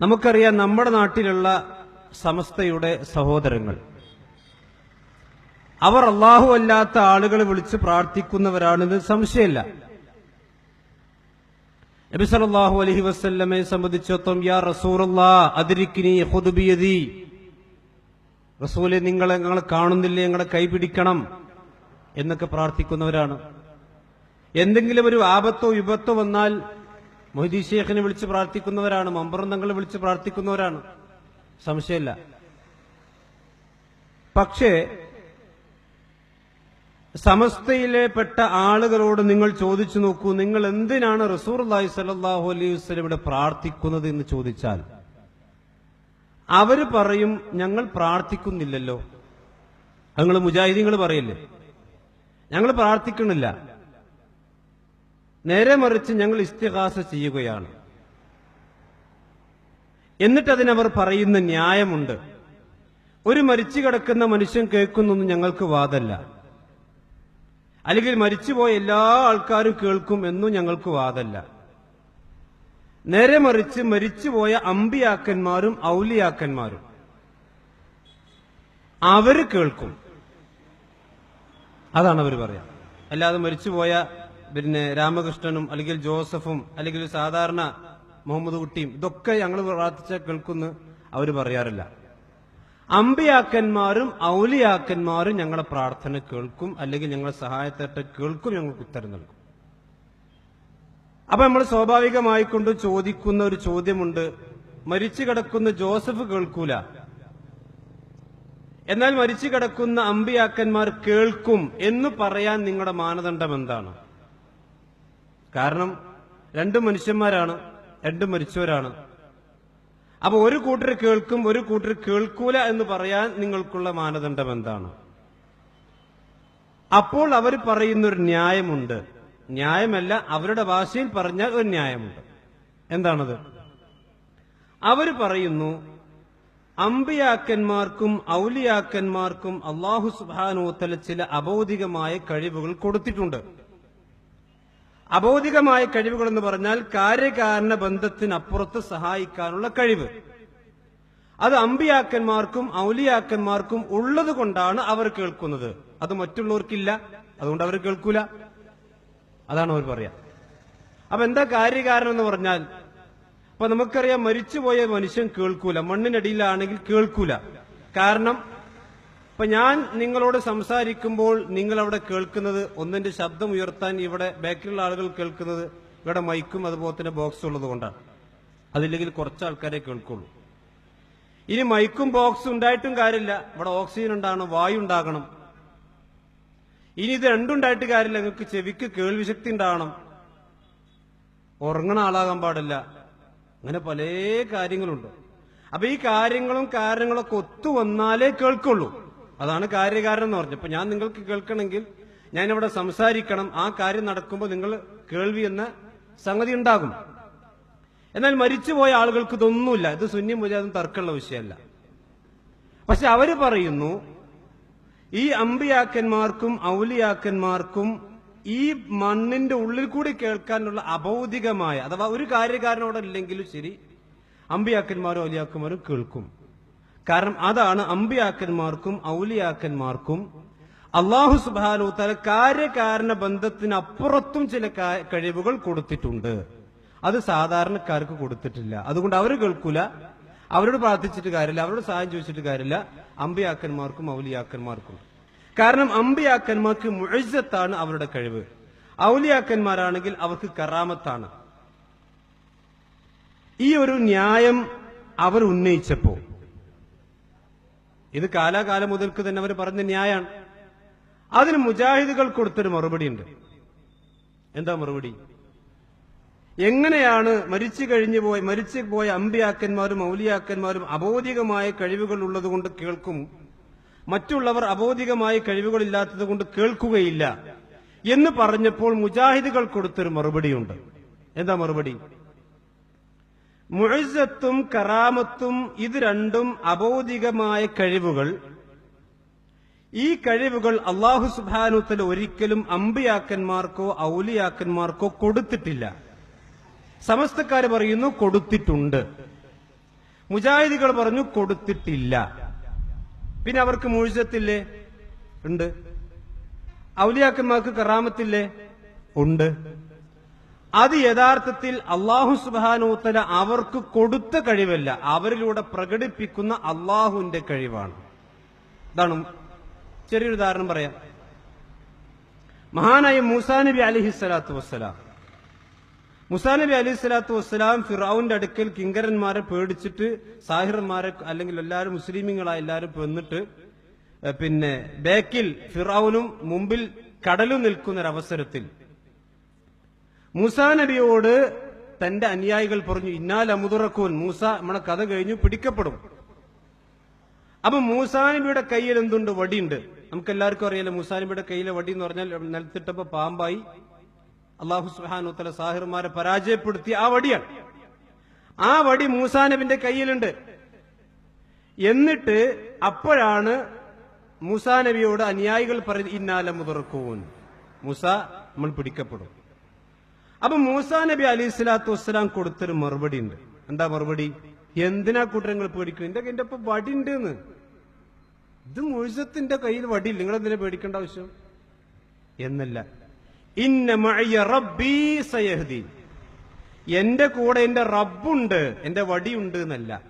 നമുക്കറിയാം നമ്മുടെ നാട്ടിലുള്ള സമസ്തയുടെ സഹോദരങ്ങൾ. അവർ അള്ളാഹു അല്ലാത്ത ആളുകളെ വിളിച്ച് പ്രാർത്ഥിക്കുന്നവരാണെന്ന് സംശയമില്ല. നബി സല്ലല്ലാഹു അലൈഹി വസല്ലമയെ സംബന്ധിച്ചിടത്തോളം യാ റസൂലെ നിങ്ങളെ ഞങ്ങളെ കാണുന്നില്ലേ ഞങ്ങളെ കൈപിടിക്കണം എന്നൊക്കെ പ്രാർത്ഥിക്കുന്നവരാണ്. എന്തെങ്കിലും ഒരു ആപത്തോ വിപത്തോ വന്നാൽ മൊയ്തീ ഷേഖിനെ വിളിച്ച് പ്രാർത്ഥിക്കുന്നവരാണ് മമ്പറന്തങ്ങളെ വിളിച്ച് പ്രാർത്ഥിക്കുന്നവരാണ്. സംശയമില്ല. പക്ഷേ സമസ്തയിലെ പെട്ട ആളുകളോട് നിങ്ങൾ ചോദിച്ചു നോക്കൂ നിങ്ങൾ എന്തിനാണ് റസൂർ അള്ളാഹി സലാഹു അലൈഹി വസ്ലമിവിടെ പ്രാർത്ഥിക്കുന്നത് എന്ന് ചോദിച്ചാൽ അവർ പറയും ഞങ്ങൾ പ്രാർത്ഥിക്കുന്നില്ലല്ലോ. നിങ്ങൾ മുജാഹിദീങ്ങൾ പറയില്ലേ? ഞങ്ങൾ പ്രാർത്ഥിക്കണില്ല നേരെ മറിച്ച് ഞങ്ങൾ ഇസ്തിഹാസ ചെയ്യുകയാണ്. എന്നിട്ടതിനവർ പറയുന്ന ന്യായമുണ്ട്. ഒരു മരിച്ചു കിടക്കുന്ന മനുഷ്യൻ കേൾക്കുന്നൊന്നും ഞങ്ങൾക്ക് വാദല്ല. അല്ലെങ്കിൽ മരിച്ചുപോയ എല്ലാ ആൾക്കാരും കേൾക്കും എന്നും ഞങ്ങൾക്ക് വാദല്ല. നേരെ മറിച്ച് മരിച്ചുപോയ അമ്പിയാക്കന്മാരും ഔലിയാക്കന്മാരും അവർ കേൾക്കും. അതാണ് അവർ പറയാം. അല്ലാതെ മരിച്ചുപോയ പിന്നെ രാമകൃഷ്ണനും അല്ലെങ്കിൽ ജോസഫും അല്ലെങ്കിൽ സാധാരണ മുഹമ്മദ് കുട്ടിയും ഇതൊക്കെ ഞങ്ങൾ പ്രാർത്ഥിച്ച കേൾക്കുന്നു അവർ പറയാറില്ല. അമ്പിയാക്കന്മാരും ഔലിയാക്കന്മാരും ഞങ്ങളെ പ്രാർത്ഥന കേൾക്കും അല്ലെങ്കിൽ ഞങ്ങളെ സഹായത്തേട്ട് കേൾക്കും ഞങ്ങൾക്ക് ഉത്തരം നൽകും. അപ്പൊ നമ്മൾ സ്വാഭാവികമായി കൊണ്ട് ചോദിക്കുന്ന ഒരു ചോദ്യമുണ്ട്. മരിച്ചു കിടക്കുന്ന ജോസഫ് കേൾക്കൂല. എന്നാൽ മരിച്ചു കിടക്കുന്ന അമ്പിയാക്കന്മാർ കേൾക്കും എന്ന് പറയാൻ നിങ്ങളുടെ മാനദണ്ഡം എന്താണ്? കാരണം രണ്ടു മനുഷ്യന്മാരാണ് രണ്ടും മരിച്ചവരാണ്. അപ്പൊ ഒരു കൂട്ടർ കേൾക്കും ഒരു കൂട്ടർ കേൾക്കൂല എന്ന് പറയാൻ നിങ്ങൾക്കുള്ള മാനദണ്ഡം എന്താണ്? അപ്പോൾ അവർ പറയുന്ന ഒരു ന്യായമുണ്ട്. ന്യായമല്ല അവരുടെ ഭാഷയിൽ പറഞ്ഞാൽ ഒരു ന്യായമുണ്ട്. എന്താണത്? അവർ പറയുന്നു അമ്പിയാക്കന്മാർക്കും ഔലിയാക്കന്മാർക്കും അള്ളാഹു സുബാനോത്തല ചില അബൗദികമായ കഴിവുകൾ കൊടുത്തിട്ടുണ്ട്. അബൗദികമായ കഴിവുകൾ എന്ന് പറഞ്ഞാൽ കാര്യകാരണ ബന്ധത്തിനപ്പുറത്ത് സഹായിക്കാനുള്ള കഴിവ്. അത് അമ്പിയാക്കന്മാർക്കും ഔലിയാക്കന്മാർക്കും ഉള്ളത് കൊണ്ടാണ് അവർ കേൾക്കുന്നത്. അത് മറ്റുള്ളവർക്കില്ല അതുകൊണ്ട് അവർ കേൾക്കൂല. അതാണ് അവർ പറയാ. അപ്പൊ എന്താ കാര്യകാരണം എന്ന് പറഞ്ഞാൽ അപ്പൊ നമുക്കറിയാം മരിച്ചുപോയ മനുഷ്യൻ കേൾക്കൂല മണ്ണിനടിയിലാണെങ്കിൽ കേൾക്കൂല. കാരണം ഇപ്പൊ ഞാൻ നിങ്ങളോട് സംസാരിക്കുമ്പോൾ നിങ്ങൾ അവിടെ കേൾക്കുന്നത് ഒന്നിന്റെ ശബ്ദം ഉയർത്താൻ ഇവിടെ ബാക്കിലുള്ള ആളുകൾ കേൾക്കുന്നത് ഇവിടെ മൈക്കും അതുപോലെ തന്നെ ബോക്സും ഉള്ളത് കൊണ്ടാണ്. അതില്ലെങ്കിൽ കുറച്ച് ആൾക്കാരെ കേൾക്കുള്ളൂ. ഇനി മൈക്കും ബോക്സും ഉണ്ടായിട്ടും കാര്യമില്ല. ഇവിടെ ഓക്സിജൻ ഉണ്ടാകണം വായു ഉണ്ടാകണം. ഇനി ഇത് രണ്ടുണ്ടായിട്ട് കാര്യമില്ല. നിങ്ങൾക്ക് ചെവിക്ക് കേൾവിശക്തി ഉണ്ടാകണം. ഉറങ്ങണ ആളാകാൻ പാടില്ല. അങ്ങനെ പല കാര്യങ്ങളുണ്ട്. അപ്പൊ ഈ കാര്യങ്ങളും കാരണങ്ങളൊക്കെ ഒത്തു വന്നാലേ കേൾക്കുള്ളൂ. അതാണ് കാര്യകാരണം എന്ന് പറഞ്ഞു ഇപ്പൊ ഞാൻ നിങ്ങൾക്ക് കേൾക്കണമെങ്കിൽ ഇവിടെ സംസാരിക്കണം. ആ കാര്യം നടക്കുമ്പോൾ നിങ്ങൾ കേൾവി എന്ന സംഗതി ഉണ്ടാകും. എന്നാൽ മരിച്ചുപോയ ആളുകൾക്ക് ഇതൊന്നുമില്ല. ഇത് ശൂന്യം മുജാദും തർക്കമുള്ള വിഷയമല്ല. പക്ഷെ അവർ പറയുന്നു ഈ അമ്പിയാക്കന്മാർക്കും ഔലിയാക്കന്മാർക്കും ഈ മണ്ണിന്റെ ഉള്ളിൽ കൂടി കേൾക്കാനുള്ള അബൗദികമായ അഥവാ ഒരു കാര്യകാരനോടെ ഇല്ലെങ്കിലും ശരി അമ്പിയാക്കന്മാരും ഔലിയാക്കന്മാരും കേൾക്കും. കാരണം അതാണ് അമ്പിയാക്കന്മാർക്കും ഔലിയാക്കന്മാർക്കും അള്ളാഹു സുബാനു തല കാര്യകാരണ ബന്ധത്തിനപ്പുറത്തും ചില കഴിവുകൾ കൊടുത്തിട്ടുണ്ട്. അത് സാധാരണക്കാർക്ക് കൊടുത്തിട്ടില്ല. അതുകൊണ്ട് അവർ കേൾക്കൂല. അവരോട് പ്രാർത്ഥിച്ചിട്ട് കാര്യമില്ല. അവരോട് സഹായം ചോദിച്ചിട്ട് കാര്യമില്ല. അമ്പിയാക്കന്മാർക്കും ഔലിയാക്കന്മാർക്കും. കാരണം അമ്പിയാക്കന്മാർക്ക് മുഴജത്താണ് അവരുടെ കഴിവ്. ഔലിയാക്കന്മാരാണെങ്കിൽ അവർക്ക് കറാമത്താണ്. ഈ ഒരു ന്യായം അവർ ഉന്നയിച്ചപ്പോ ഇത് കാലാകാലം മുതൽക്ക് തന്നെ അവർ പറഞ്ഞ ന്യായാണ് അതിന് മുജാഹിദുകൾ കൊടുത്തൊരു മറുപടി ഉണ്ട്. എന്താ മറുപടി? എങ്ങനെയാണ് മരിച്ചു കഴിഞ്ഞു പോയി മരിച്ചു പോയ അമ്പിയാക്കന്മാരും മൗലിയാക്കന്മാരും അബോധികമായ കഴിവുകൾ ഉള്ളത് കൊണ്ട് കേൾക്കും? മറ്റുള്ളവർ അബോധികമായ കഴിവുകളില്ലാത്തത് കൊണ്ട് കേൾക്കുകയില്ല. എന്ന് പറഞ്ഞപ്പോൾ മുജാഹിദുകൾ കൊടുത്തൊരു മറുപടിയുണ്ട്. എന്താ മറുപടി? മുഴസത്തും കറാമത്തും ഇത് രണ്ടും അബൗദികമായ കഴിവുകൾ. ഈ കഴിവുകൾ അള്ളാഹു സുബാനുത്തൽ ഒരിക്കലും അമ്പിയാക്കന്മാർക്കോ ഔലിയാക്കന്മാർക്കോ കൊടുത്തിട്ടില്ല. സമസ്തക്കാർ പറയുന്നു കൊടുത്തിട്ടുണ്ട്. മുജാഹിദികൾ പറഞ്ഞു കൊടുത്തിട്ടില്ല. പിന്നെ അവർക്ക് മുഴുസത്തില്ലേ ഉണ്ട്. ഔലിയാക്കന്മാർക്ക് കറാമത്തില്ലേ? ഉണ്ട്. അത് യഥാർത്ഥത്തിൽ അള്ളാഹു സുബാനൂത്തല അവർക്ക് കൊടുത്ത കഴിവല്ല. അവരിലൂടെ പ്രകടിപ്പിക്കുന്ന അള്ളാഹുവിന്റെ കഴിവാണ്. ഇതാണ് ചെറിയൊരു ഉദാഹരണം പറയാം. മഹാനായ മൂസാ നബി അലഹി സ്വലാത്തു വസ്സലാം. മുസാ നബി അലി സ്വലാത്തു വസ്സലാം ഫിറാവുന്റെ അടുക്കൽ കിങ്കരന്മാരെ പേടിച്ചിട്ട് സാഹിറന്മാരെ അല്ലെങ്കിൽ എല്ലാവരും മുസ്ലിമീങ്ങളായ എല്ലാവരും പെന്നിട്ട് പിന്നെ ബേക്കിൽ ഫിറാവുനും മുമ്പിൽ കടലും നിൽക്കുന്നൊരവസരത്തിൽ മൂസാ നബിയോട് തന്റെ അനുയായികൾ പറഞ്ഞു ഇന്നാൽ അമുതുറക്കൂൻ മൂസ നമ്മളെ കഥ കഴിഞ്ഞു പിടിക്കപ്പെടും. അപ്പൊ മൂസാ നബിയുടെ കയ്യിൽ എന്തുണ്ട്? വടിയുണ്ട്. നമുക്ക് എല്ലാവർക്കും അറിയാലോ മൂസാ നബിയുടെ കയ്യിലെ വടി എന്ന് പറഞ്ഞാൽ നിലത്തിട്ടപ്പോ പാമ്പായി അള്ളാഹു സുഹാനുത്തല സാഹിർമാരെ പരാജയപ്പെടുത്തി ആ വടിയാണ്. ആ വടി മൂസാ നബിന്റെ കയ്യിലുണ്ട്. എന്നിട്ട് അപ്പോഴാണ് മൂസാ നബിയോട് അനുയായികൾ പറഞ്ഞു ഇന്നാല മുതർക്കൂൻ മൂസ നമ്മൾ പിടിക്കപ്പെടും. അപ്പൊ മൂസാ നബി അലി സ്വലാത്തു വസ്സലാം കൊടുത്തൊരു മറുപടി ഉണ്ട്. എന്താ മറുപടി? എന്തിനാ കൂട്ടരങ്ങൾ പേടിക്കുന്നത്? എന്റെ എന്റെ ഒപ്പം വടി ഉണ്ട് എന്ന് ഇത് മുഴുസത്തിന്റെ കയ്യിൽ വടിയില്ല. നിങ്ങൾ എന്തിനാ പേടിക്കേണ്ട ആവശ്യം? എന്നല്ല. ഇന്ന മഴയ റബ്ബീ സയഹദി. എന്റെ കൂടെ എന്റെ റബ്ബുണ്ട്. എന്റെ വടിയുണ്ട് എന്നല്ല.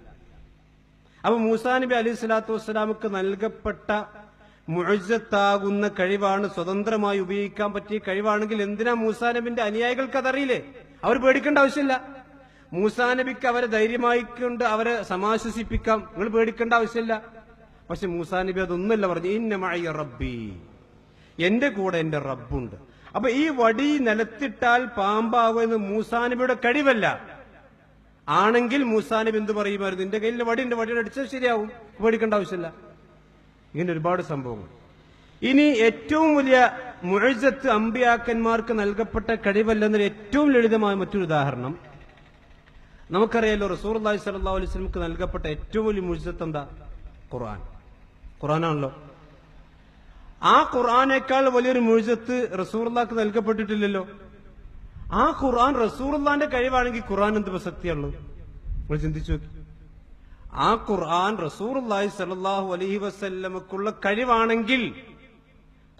അപ്പൊ മൂസാ നബി അലി സ്വലാത്തു വസ്സലാമുക്ക് നൽകപ്പെട്ട മുഴജത്താകുന്ന കഴിവാണ് സ്വതന്ത്രമായി ഉപയോഗിക്കാൻ പറ്റിയ കഴിവാണെങ്കിൽ എന്തിനാ മൂസാ നബിന്റെ അനുയായികൾക്ക് അതറിയില്ലേ? അവർ പേടിക്കേണ്ട ആവശ്യമില്ല. മൂസാ നബിക്ക് അവരെ ധൈര്യമായി കൊണ്ട് അവരെ സമാശ്വസിപ്പിക്കാം. നിങ്ങൾ പേടിക്കേണ്ട ആവശ്യമില്ല. പക്ഷെ മൂസാ നബി അതൊന്നുമല്ല പറഞ്ഞു ഇന്ന മഴയ റബ്ബി. എന്റെ കൂടെ എന്റെ റബ്ബുണ്ട്. അപ്പൊ ഈ വടി നിലത്തിട്ടാൽ പാമ്പാകുമെന്ന് മൂസാ നബിയുടെ കഴിവല്ല. ആണെങ്കിൽ മൂസാനബി എന്ത് പറയുമായിരുന്നു? എന്റെ കയ്യിൽ വടിയുണ്ട് വടിയുടെ അടിച്ചാൽ ശരിയാവും. പേടിക്കേണ്ട ആവശ്യമില്ല. ഇങ്ങനെ ഒരുപാട് സംഭവങ്ങൾ. ഇനി ഏറ്റവും വലിയ മുഴജത്ത് അമ്പിയാക്കന്മാർക്ക് നൽകപ്പെട്ട കഴിവല്ലെന്നൊരു ഏറ്റവും ലളിതമായ മറ്റൊരു ഉദാഹരണം. നമുക്കറിയാലോ റസൂർ അള്ളാഹി സല്ലാ അലൈഹി നൽകപ്പെട്ട ഏറ്റവും വലിയ മുഴജത്ത് എന്താ? ഖുർആൻ. ഖുർആനാണല്ലോ. ആ ഖുർആനേക്കാൾ വലിയൊരു മുഴുജത്ത് റസൂർലാക്ക് നൽകപ്പെട്ടിട്ടില്ലല്ലോ. ആ ഖുർആൻ റസൂർലാന്റെ കഴിവാണെങ്കിൽ ഖുർആൻ എന്ത് പ്രസക്തിയുള്ളത് നമ്മൾ ചിന്തിച്ചു നോക്കി. ആ ഖുർആൻ റസൂർലായി സലാഹു അലഹി വസ്ല്ലമക്കുള്ള കഴിവാണെങ്കിൽ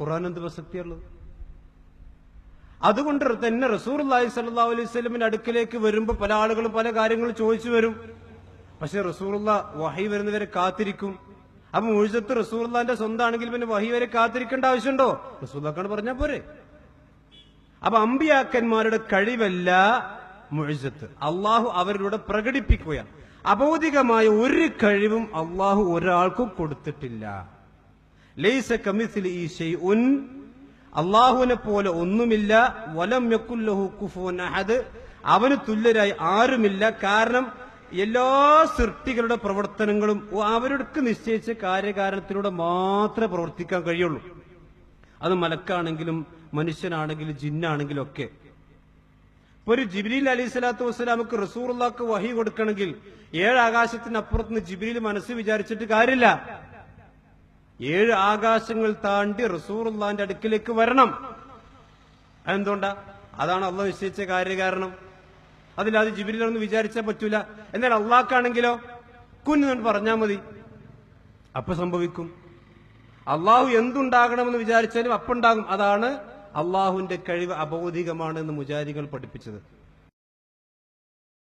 ഖുർആൻ എന്ത് പ്രസക്തിയുള്ളത്? അതുകൊണ്ട് തന്നെ റസൂർ അള്ളാഹി സല്ലാ അലൈഹി സ്വലമിന്റെ അടുക്കിലേക്ക് വരുമ്പോ പല ആളുകളും പല കാര്യങ്ങൾ ചോദിച്ചു വരും. പക്ഷെ റസൂറുള്ള വഹി വരുന്നവരെ കാത്തിരിക്കും. അപ്പൊ മുഴുസത്ത് റസൂർലാന്റെ സ്വന്തമാണെങ്കിൽ പിന്നെ വഹി വരെ കാത്തിരിക്കേണ്ട ആവശ്യമുണ്ടോ? റസൂല്ലാക്കാണ് പറഞ്ഞാൽ പോരെ. അപ്പൊ അമ്പിയാക്കന്മാരുടെ കഴിവല്ല മുഴുവത്ത്. അള്ളാഹു അവരിലൂടെ പ്രകടിപ്പിക്കുകയാണ്. അബൗദികമായ ഒരു കഴിവും അള്ളാഹു ഒരാൾക്കും കൊടുത്തിട്ടില്ല. ലൈസ കമിസിൽ ഈ ഷെയ്ഉൻ അള്ളാഹുവിനെ പോലെ ഒന്നുമില്ല. വലം യക്കുല്ലഹു കുഫുവൻ അഹദ് അവന് തുല്യരായി ആരുമില്ല. കാരണം എല്ലാ സൃഷ്ടികളുടെ പ്രവർത്തനങ്ങളും അവർക്ക് നിശ്ചയിച്ച കാര്യകാരണത്തിലൂടെ മാത്രമേ പ്രവർത്തിക്കാൻ കഴിയുള്ളൂ. അത് മലക്കാണെങ്കിലും മനുഷ്യനാണെങ്കിലും ജിന്നാണെങ്കിലും ഒക്കെ ഇപ്പൊ ഒരു ജിബിലിൽ അലി സ്വലാത്തു വസ്സലാമക്ക് റസൂറുള്ളാക്ക് വഹി കൊടുക്കണമെങ്കിൽ ഏഴ് ആകാശത്തിനപ്പുറത്ത് നിന്ന് ജിബ്രീൽ മനസ്സ് വിചാരിച്ചിട്ട് കാര്യമില്ല. ഏഴ് ആകാശങ്ങൾ താണ്ടി റസൂറുള്ളാന്റെ അടുക്കിലേക്ക് വരണം. അതെന്തുകൊണ്ടാ? അതാണ് അള്ളാഹ് നിശ്ചയിച്ച കാര്യകാരണം അതില്ലാതെ ജിബിലൊന്നും വിചാരിച്ചാൽ പറ്റൂല. എന്നാൽ അള്ളാഹ്ക്കാണെങ്കിലോ കുഞ്ഞു പറഞ്ഞാൽ മതി. അപ്പൊ സംഭവിക്കും. അള്ളാഹു എന്തുണ്ടാകണമെന്ന് വിചാരിച്ചാലും അപ്പുണ്ടാകും. അതാണ് അള്ളാഹുവിന്റെ കഴിവ് അബൗദികമാണ് എന്ന് മുജാരികൾ പഠിപ്പിച്ചത്.